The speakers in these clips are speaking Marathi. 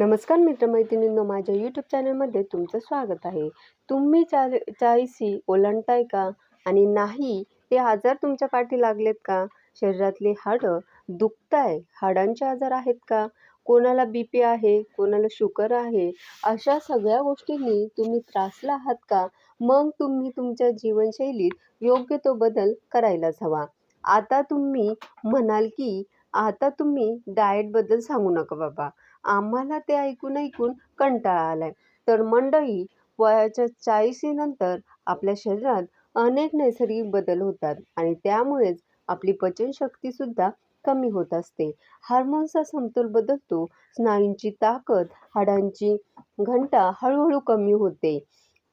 नमस्कार मित्रमैत्रिणींनो माझ्या यूट्यूब चॅनलमध्ये तुमचं स्वागत आहे. तुम्ही चाल चाळीसी ओलांडताय का? आणि नाही ते आजार तुमच्या पाठी लागलेत का? शरीरातले हाडं दुखताय? हाडांचे आजार आहेत का? कोणाला बी पी आहे? कोणाला शुगर आहे? अशा सगळ्या गोष्टींनी तुम्ही त्रासला आहात का? मग तुम्ही तुमच्या जीवनशैलीत योग्य तो बदल करायलाच हवा. आता तुम्ही म्हणाल की आता तुम्ही डाएटबद्दल सांगू नका बाबा. आम्हाला ते ऐकून ऐकून कंटाळा आलाय. तर मंडळी वयाच्या चाळीसीनंतर आपल्या शरीरात अनेक नैसर्गिक बदल होतात आणि त्यामुळेच आपली पचनशक्तीसुद्धा कमी होत असते. हार्मोन्सचा समतोल बदलतो स्नायूंची ताकद हाडांची घंटा हळूहळू कमी होते.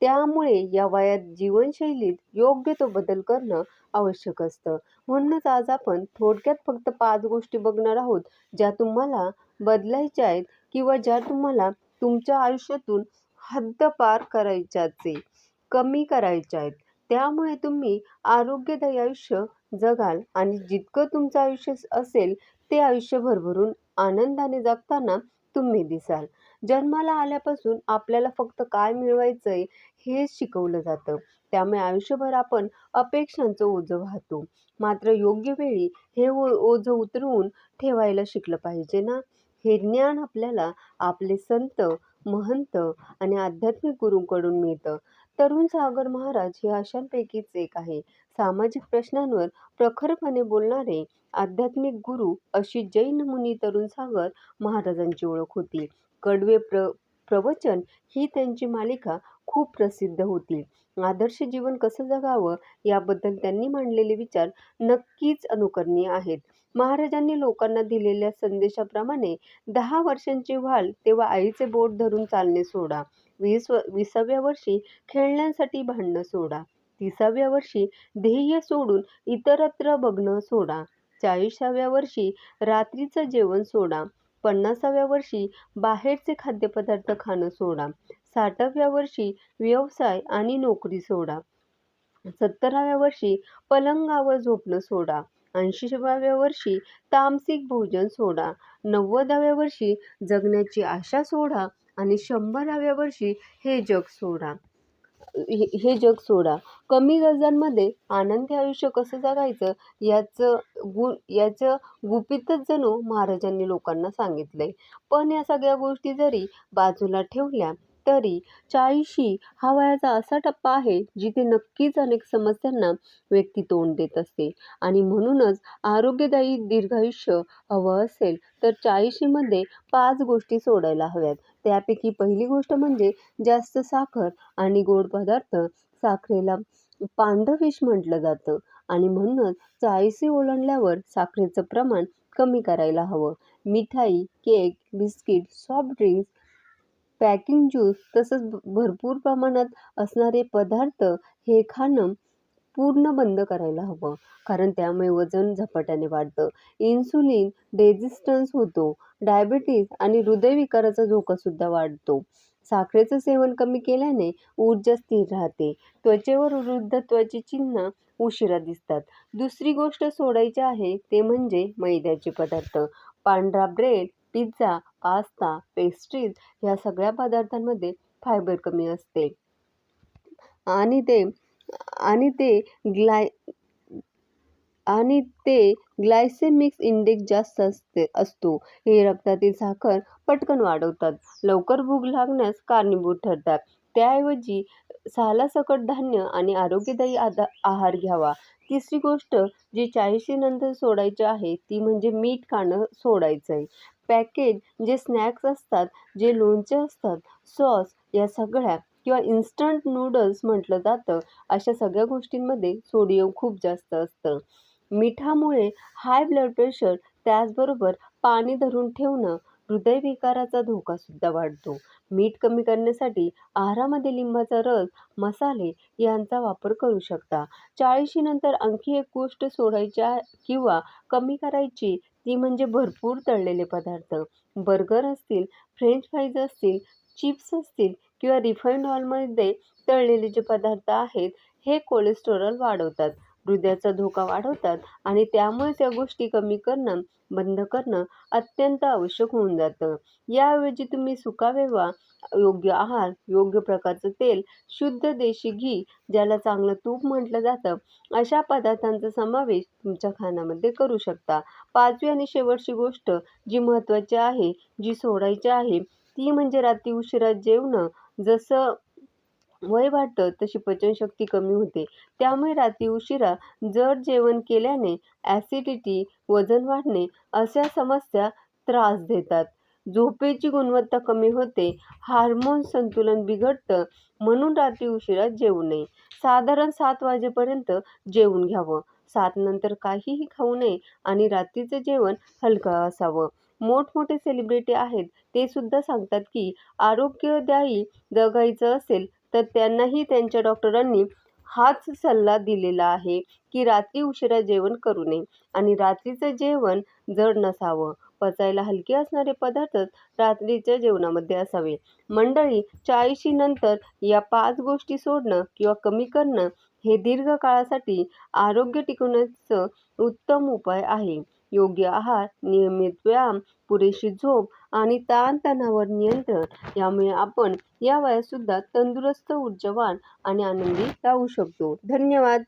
त्यामुळे या वयात जीवनशैलीत योग्य तो बदल करणं आवश्यक असतं. म्हणूनच आज आपण थोडक्यात फक्त पाच गोष्टी बघणार आहोत ज्या तुम्हाला बदलायच्या आहेत किंवा ज्या तुम्हाला तुमच्या आयुष्यातून हद्दपार करायच्याच आहे कमी करायच्या आहेत. त्यामुळे तुम्ही आरोग्यदायी आयुष्य जगाल आणि जितकं तुमचं आयुष्य असेल ते आयुष्य भरभरून आनंदाने जगताना तुम्ही दिसाल. जन्माला आल्यापासून आपल्याला फक्त काय मिळवायचं आहे हेच शिकवलं जातं. त्यामुळे आयुष्यभर आपण अपेक्षांचं ओझं वाहतो. मात्र योग्य वेळी हे ओ ओझं उतरवून ठेवायला शिकलं पाहिजे ना? हे ज्ञान आपल्याला आपले संत महंत आणि आध्यात्मिक गुरूंकडून मिळतं. तरुण सागर महाराज हे अशांपैकीच एक आहे. सामाजिक प्रश्नांवर प्रखरपणे बोलणारे आध्यात्मिक गुरु अशी जैन मुनी तरुण सागर महाराजांची ओळख होती. कडवे प्र प्रवचन ही त्यांची मालिका खूप प्रसिद्ध होती. आदर्श जीवन कसं जगावं याबद्दल त्यांनी मांडलेले विचार नक्कीच अनुकरणीय आहेत. महाराजांनी लोकांना दिलेल्या संदेशाप्रमाणे दहा वर्षांची व्हाल तेव्हा आईचे बोट धरून चालणे सोडा. वीस विसाव्या वर्षी खेळण्यासाठी भांडणं सोडा. तिसाव्या वर्षी ध्येय सोडून इतरत्र बघणं सोडा. चाळीसाव्या वर्षी रात्रीचं जेवण सोडा. पन्नासाव्या वर्षी बाहेरचे खाद्यपदार्थ खाणं सोडा. साठाव्या वर्षी व्यवसाय आणि नोकरी सोडा. सत्तराव्या वर्षी पलंगावर झोपणं सोडा. ऐंशीव्या वर्षी तामसिक भोजन सोडा. नव्वदाव्या वर्षी जगण्याची आशा सोडा आणि शंभराव्या वर्षी हे जग सोडा. हे जग सोडा. कमी गरजांमध्ये आनंदी आयुष्य कसं जगायचं याचं गु याचं गुपितच जणू महाराजांनी लोकांना सांगितलं आहे पण या सगळ्या गोष्टी जरी बाजूला ठेवल्या तरी चाळीशी हा वयाचा असा टप्पा आहे जिथे नक्कीच अनेक समस्यांना व्यक्ती तोंड देत असते. आणि म्हणूनच आरोग्यदायी दीर्घायुष्य हवं असेल तर चाळीशीमध्ये पाच गोष्टी सोडायला हव्यात. त्यापैकी पहिली गोष्ट म्हणजे जास्त साखर आणि गोड पदार्थ. साखरेला पांढरविष म्हटलं जातं. आणि म्हणूनच चाळीसी ओलांडल्यावर साखरेचं प्रमाण कमी करायला हवं. मिठाई cake biscuit soft drinks packing juice तसंच भरपूर प्रमाणात असणारे पदार्थ हे खाणं पूर्ण बंद करायला हवं. कारण त्यामुळे वजन झपाट्याने वाढतं. इन्सुलिन रेझिस्टन्स होतो. डायबिटीज आणि हृदयविकाराचा धोकासुद्धा वाढतो. साखरेचं सेवन कमी केल्याने ऊर्जा स्थिर राहते. त्वचेवर वृद्धत्वाची चिन्ह उशिरा दिसतात. दुसरी गोष्ट सोडायची आहे ते म्हणजे मैद्याचे पदार्थ. पांढरा ब्रेड पिझ्झा पास्ता पेस्ट्रीज ह्या सगळ्या पदार्थांमध्ये फायबर कमी असते. आणि ते आणि ते ग्लाय आणि ते ग्लायसेमिक्स इंडेक्स जास्त असते असतो. हे रक्तातील साखर पटकन वाढवतात. लवकर भूक लागण्यास कारणीभूत ठरतात. त्याऐवजी सालासकट धान्य आणि आरोग्यदायी आदा आहार घ्यावा. तिसरी गोष्ट जी चाळीशीनंतर सोडायची आहे ती म्हणजे मीठ खाणं सोडायचं आहे पॅकेज जे स्नॅक्स असतात जे लोणचे असतात सॉस या सगळ्या किंवा इन्स्टंट नूडल्स म्हटलं जातं अशा सगळ्या गोष्टींमध्ये सोडियम खूप जास्त असतं. मिठामुळे हाय ब्लड प्रेशर त्याचबरोबर पाणी धरून ठेवणं हृदयविकाराचा धोकासुद्धा वाढतो. मीठ कमी करण्यासाठी आहारामध्ये लिंबाचा रस मसाले यांचा वापर करू शकता. चाळीशीनंतर आणखी एक गोष्ट सोडायच्या किंवा कमी करायची ती म्हणजे भरपूर तळलेले पदार्थ. बर्गर असतील फ्रेंच फ्राईज असतील चिप्स असतील किंवा रिफाईंड ऑइलमध्ये तळलेले जे पदार्थ आहेत हे कोलेस्टेरॉल वाढवतात. हृदयाचा धोका वाढवतात आणि त्यामुळे त्या गोष्टी कमी करणं बंद करणं अत्यंत आवश्यक होऊन जातं. याऐवजी तुम्ही सुकामेवा योग्य आहार योग्य प्रकारचं तेल शुद्ध देशी घी ज्याला चांगलं तूप म्हटलं जातं अशा पदार्थांचा समावेश तुमच्या खाण्यामध्ये करू शकता. पाचवी आणि शेवटची गोष्ट जी महत्त्वाची आहे जी सोडायची आहे ती म्हणजे रात्री उशिरा जेवणं. जसं वय वाढतं तशी पचनशक्ती कमी होते. त्यामुळे रात्री उशिरा जड जेवण केल्याने ॲसिडिटी वजन वाढणे अशा समस्या त्रास देतात. झोपेची गुणवत्ता कमी होते हार्मोन संतुलन बिघडतं म्हणून रात्री उशिरा जेवू नये. साधारण सात वाजेपर्यंत जेवून घ्यावं. सात नंतर काहीही खाऊ नये आणि रात्रीचं जेवण हलकं असावं. मोठमोठे सेलिब्रिटी आहेत ते सुद्धा सांगतात की आरोग्यदायी जगायचं असेल तर त्यांनाही त्यांच्या डॉक्टरांनी हाच सल्ला दिलेला आहे की रात्री उशिरा जेवण करू नये आणि रात्रीचं जेवण जड नसावं. पचायला हलके असणारे पदार्थच रात्रीच्या जेवणामध्ये असावे. मंडळी चाळीशी नंतर या पाच गोष्टी सोडणं किंवा कमी करणं हे दीर्घकाळासाठी आरोग्य टिकवण्याचं उत्तम उपाय आहे. योग्य आहार नियमित व्यायाम पुरेशी झोप आणि ताणतणावर नियंत्रण यामुळे आपण या वयात सुद्धा तंदुरुस्त ऊर्जावान आणि आनंदी राहू शकतो. धन्यवाद.